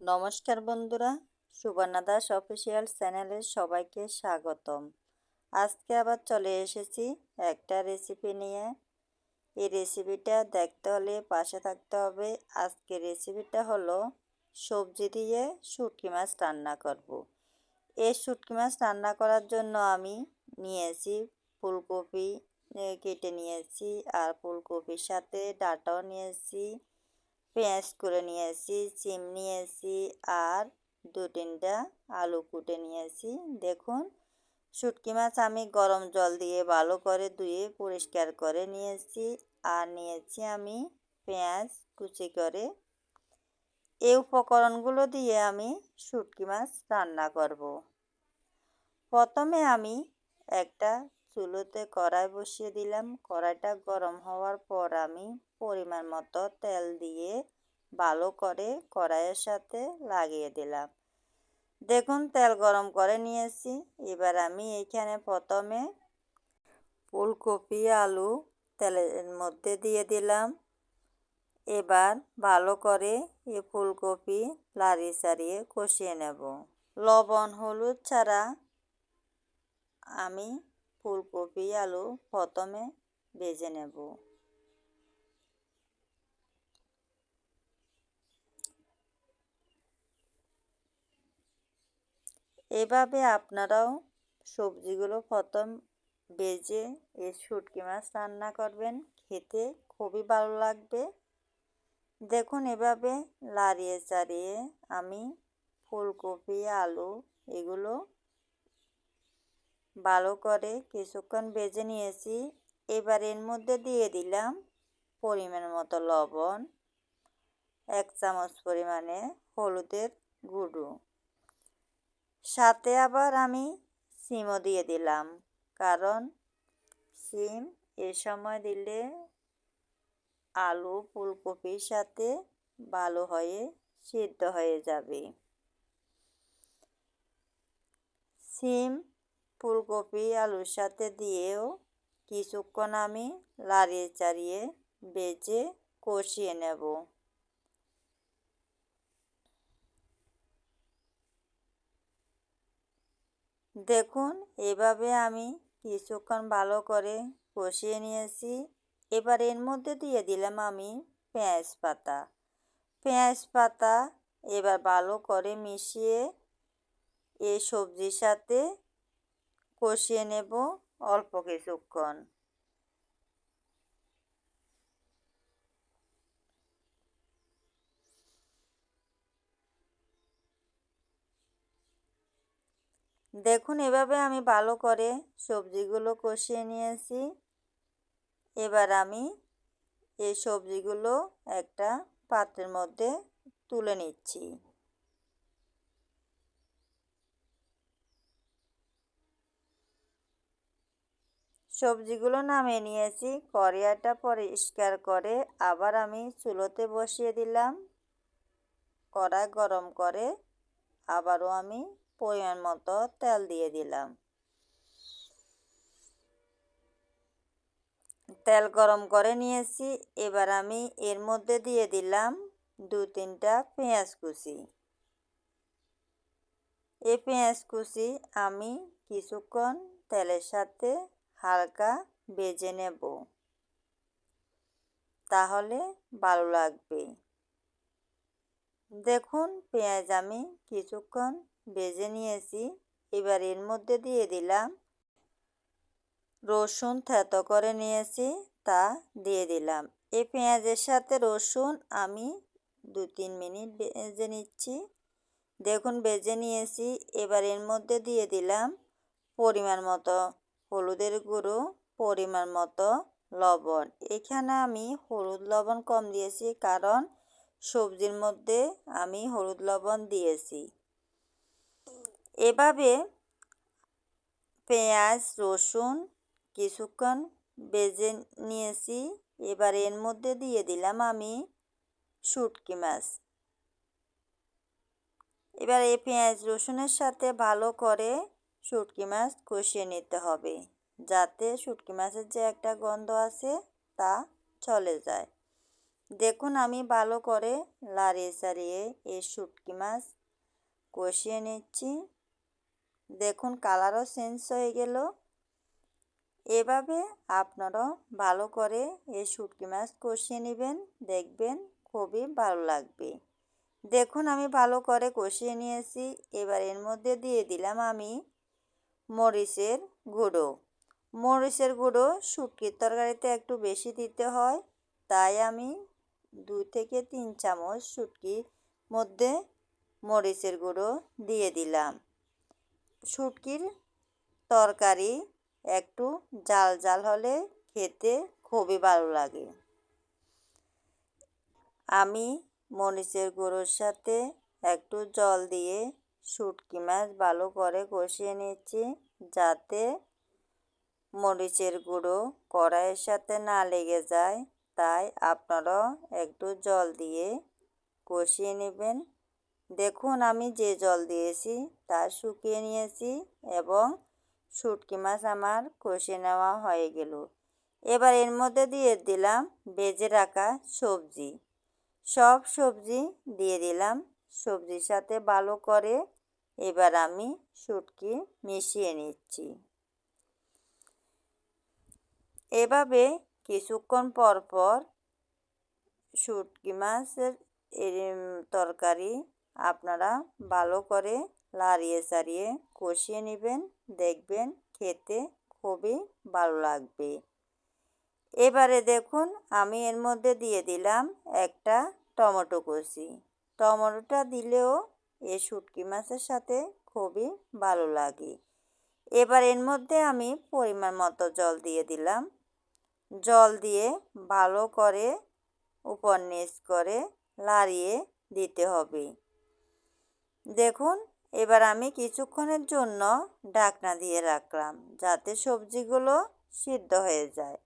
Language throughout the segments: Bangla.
নমস্কার বন্ধুরা, সুবর্ণা দাস অফিসিয়াল চ্যানেলে সবাইকে স্বাগতম। আজকে আবার চলে এসেছি একটা রেসিপি নিয়ে। এই রেসিপিটা দেখতে হলে পাশে থাকতে হবে। আজকে রেসিপিটা হলো সবজি দিয়ে শুটকি মাছ রান্না করব। এই শুটকি মাছ রান্না করার জন্য আমি নিয়েছি ফুলকপি কেটে নিয়েছি। আর ফুলকপির সাথে ডাটাও নিয়েছি। পেঁয়াজ করে নিয়েছি, সিম নিয়েছি আর দু তিনটা আলু কুটে নিয়েছি। দেখুন, শুটকি মাছ আমি গরম জল দিয়ে ভালো করে ধুয়ে পরিষ্কার করে নিয়েছি আর নিয়েছি আমি পেঁয়াজ কুচি করে। এই উপকরণগুলো দিয়ে আমি শুটকি মাছ রান্না করব। প্রথমে আমি একটা চুলোতে কড়াই বসিয়ে দিলাম। কড়াইটা গরম হওয়ার পর আমি পরিমাণ মতো তেল দিয়ে ভালো করে কড়াইয়ের সাথে লাগিয়ে দিলাম। দেখুন, তেল গরম করে নিয়েছি। এবার আমি এখানে প্রথমে ফুলকপি, আলু তেলের মধ্যে দিয়ে দিলাম। এবার ভালো করে এই ফুলকপি লাড়িয়ে চাড়িয়ে কষিয়ে নেব। লবণ, হলুদ ছাড়া আমি ফুলকপি, আলু প্রথমে ভেজে নেব। এভাবে আপনারাও সবজিগুলো প্রথম বেজে এই শুটকি মাছ রান্না করবেন। খেতে খুবই ভালো লাগবে। দেখুন এভাবে লাড়িয়ে চাড়িয়ে আমি ফুলকপি, আলু এগুলো ভালো করে কিছুক্ষণ বেজে নিয়েছি। এবার এর মধ্যে দিয়ে দিলাম পরিমাণ মতো লবণ, এক চামচ পরিমাণে হলুদের গুঁড়ো। সাথে আবার আমি সিমও দিয়ে দিলাম। কারণ সিম এ সময় দিলে আলু ফুলকপির সাথে ভালো হয়ে সিদ্ধ হয়ে যাবে। সিম ফুলকপি আলুর সাথে দিয়েও কিছুক্ষণ আমি লাড়িয়ে চাড়িয়ে বেজে কষিয়ে নেব। দেখুন, এভাবে আমি কিছুক্ষণ ভালো করে কষিয়ে নিয়েছি। এবার এর মধ্যে দিয়ে দিলাম আমি পেঁয়াজ পাতা। পেঁয়াজ পাতা এবার ভালো করে মিশিয়ে এই সবজির সাথে কষিয়ে নেব অল্প কিছুক্ষণ। দেখুন, এভাবে আমি ভালো করে সবজিগুলো কষিয়ে নিয়েছি। এবার আমি এই সবজিগুলো একটা পাত্রের মধ্যে তুলে নিচ্ছি। সবজিগুলো নামিয়ে নিয়েছি কড়িয়াটা পরিষ্কার করে আবার আমি চুলোতে বসিয়ে দিলাম। কড়াই গরম করে আবারও আমি পরিমাণ মতো তেল দিয়ে দিলাম। তেল গরম করে নিয়েছি, এবার আমি এর মধ্যে দিয়ে দিলাম দু তিনটা পেঁয়াজ কুচি। এই পেঁয়াজ কুচি আমি কিছুক্ষণ তেলের সাথে হালকা বেজে নেব। তাহলে ভালো লাগবে। দেখুন পেঁয়াজ আমি কিছুক্ষণ বেজে নিয়েছি। এবার এর মধ্যে দিয়ে দিলাম রসুন থেতো করে নিয়েছি, তা দিয়ে দিলাম। এই পেঁয়াজের সাথে রসুন আমি দু তিন মিনিট বেজে নিচ্ছি। দেখুন, বেজে নিয়েছি। এবার এর মধ্যে দিয়ে দিলাম পরিমাণ মতো হলুদের গুঁড়ো, পরিমাণ মতো লবণ। এখানে আমি হলুদ লবণ কম দিয়েছি, কারণ সবজির মধ্যে আমি হলুদ লবণ দিয়েছি। এভাবে পেঁয়াজ, রসুন কিছুক্ষণ বেজে নিয়েছি। এবার এর মধ্যে দিয়ে দিলাম আমি শুটকি মাছ। এবার এই পেঁয়াজ, রসুনের সাথে ভালো করে শুটকি মাছ কষিয়ে নিতে হবে, যাতে শুটকি মাছের যে একটা গন্ধ আছে তা চলে যায়। দেখুন আমি ভালো করে লাড়িয়ে চাড়িয়ে এই শুটকি মাছ কষিয়ে নিচ্ছি। দেখুন কালারও চেঞ্জ হয়ে গেল। এভাবে আপনারাও ভালো করে এই শুটকি মাছ কষিয়ে নেবেন, দেখবেন খুবই ভালো লাগবে। দেখুন আমি ভালো করে কষিয়ে নিয়েছি, এবার এর মধ্যে দিয়ে দিলাম আমি মরিচের গুঁড়ো। মরিচের গুঁড়ো শুটকির তরকারিতে একটু বেশি দিতে হয়, তাই আমি দুই থেকে তিন চামচ শুটকির মধ্যে মরিচের গুঁড়ো দিয়ে দিলাম। শুটকির তরকারি একটু জাল জাল হলে খেতে খুবই ভালো লাগে। আমি মরিচের গুঁড়োর সাথে একটু জল দিয়ে শুটকি মাছ ভালো করে কষিয়ে নিচ্ছি যাতে মরিচের গুঁড়ো কড়াইয়ের সাথে না লেগে যায়। তাই আপনারাও একটু জল দিয়ে কষিয়ে নেবেন। দেখুন, আমি যে জল দিয়েছি তা শুকিয়ে নিয়েছি এবং শুটকি মাছ আমার কষে নেওয়া হয়ে গেল। এবার এর মধ্যে দিয়ে দিলাম বেজে রাখা সবজি। সব সবজি দিয়ে দিলাম। সবজির সাথে ভালো করে এবার আমি শুটকি মিশিয়ে নিচ্ছি। এভাবে কিছুক্ষণ পর পর শুটকি মাছের তরকারি আপনারা ভালো করে লাড়িয়ে চাড়িয়ে কষিয়ে নেবেন, দেখবেন খেতে খুবই ভালো লাগবে। এবারে দেখুন, আমি এর মধ্যে দিয়ে দিলাম একটা টমেটো কষি টমেটোটা দিলেও এ শুটকি মাছের সাথে খুবই ভালো লাগে। এবার এর মধ্যে আমি পরিমাণ মতো জল দিয়ে দিলাম। জল দিয়ে ভালো করে উপর নিচ করে লাড়িয়ে দিতে হবে। দেখুন, এবার আমি কিছুক্ষণের জন্য ডাকনা দিয়ে রাখলাম যাতে সবজিগুলো সিদ্ধ হয়ে যায়।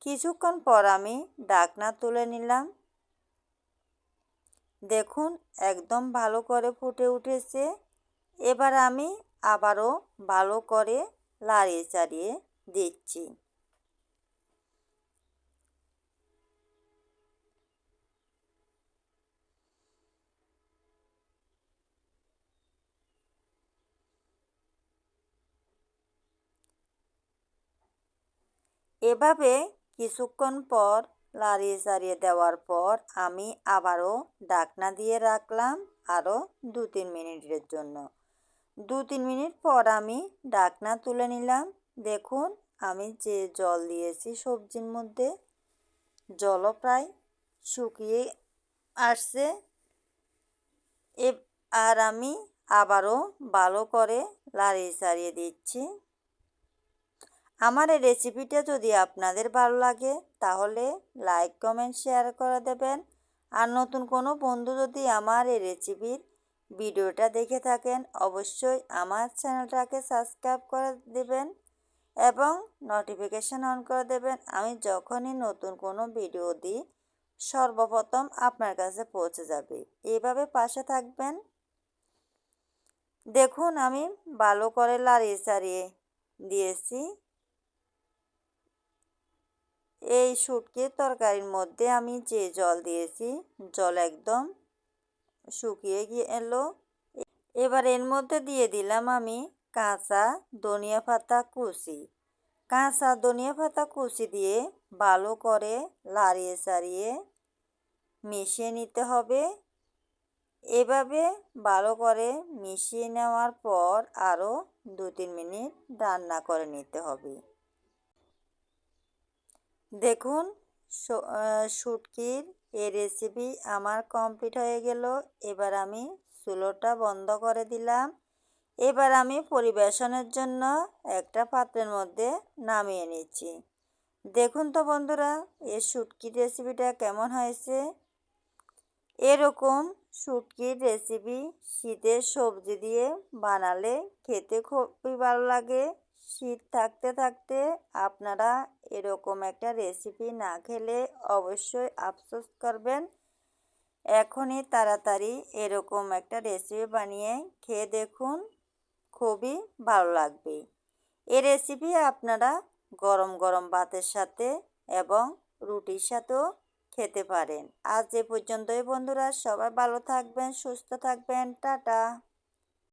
কিছুক্ষণ পর আমি ডাকনা তুলে নিলাম। দেখুন, একদম ভালো করে ফুটে উঠেছে। এবার আমি আবারও ভালো করে লাড়িয়ে চাড়িয়ে দিচ্ছি। এভাবে কিছুক্ষণ পর লাড়িয়ে চাড়িয়ে দেওয়ার পর আমি আবারও ডাকনা দিয়ে রাখলাম আরও দু তিন মিনিটের জন্য। দু তিন মিনিট পর আমি ডাকনা তুলে নিলাম। দেখুন, আমি যে জল দিয়েছি সবজির মধ্যে, জলও প্রায় শুকিয়ে আসছে। আর আমি আবারও ভালো করে লাড়িয়ে চাড়িয়ে দিচ্ছি। আমার এই রেসিপিটা যদি আপনাদের ভালো লাগে, তাহলে লাইক কমেন্ট শেয়ার করে দেবেন। আর নতুন কোনো বন্ধু যদি আমার এই রেসিপির ভিডিওটা দেখে থাকেন, অবশ্যই আমার চ্যানেলটাকে সাবস্ক্রাইব করে দেবেন এবং নোটিফিকেশান অন করে দেবেন। আমি যখনই নতুন কোনো ভিডিও দিই, সর্বপ্রথম আপনার কাছে পৌঁছে যাবে। এভাবে পাশে থাকবেন। দেখুন, আমি ভালো করে লাড়িয়ে চাড়িয়ে দিয়েছি। এই শুটকির তরকারির মধ্যে আমি যে জল দিয়েছি, জল একদম শুকিয়ে গিয়ে এলো। এবার এর মধ্যে দিয়ে দিলাম আমি কাঁচা ধনিয়া পাতা কুচি। কাঁচা ধনিয়া পাতা কুচি দিয়ে ভালো করে লাড়িয়ে চাড়িয়ে মিশিয়ে নিতে হবে। এভাবে ভালো করে মিশিয়ে নেওয়ার পর আরও দু তিন মিনিট রান্না করে নিতে হবে। দেখুন শুটকির এই রেসিপি আমার কমপ্লিট হয়ে গেল। এবার আমি চুলোটা বন্ধ করে দিলাম। এবার আমি পরিবেশনের জন্য একটা পাত্রের মধ্যে নামিয়ে নিচ্ছি। দেখুন তো বন্ধুরা এই শুটকির রেসিপিটা কেমন হয়েছে? এরকম শুটকির রেসিপি শীতের সবজি দিয়ে বানালে খেতে খুবই ভালো লাগে। শীত থাকতে থাকতে আপনারা এরকম একটা রেসিপি না খেলে অবশ্যই আফসোস করবেন। এখনই তাড়াতাড়ি এরকম একটা রেসিপি বানিয়ে খেয়ে দেখুন, খুবই ভালো লাগবে। এই রেসিপি আপনারা গরম গরম ভাতের সাথে এবং রুটির সাথেও খেতে পারেন। আজ এ পর্যন্তই বন্ধুরা, সবাই ভালো থাকবেন, সুস্থ থাকবেন, টাটা।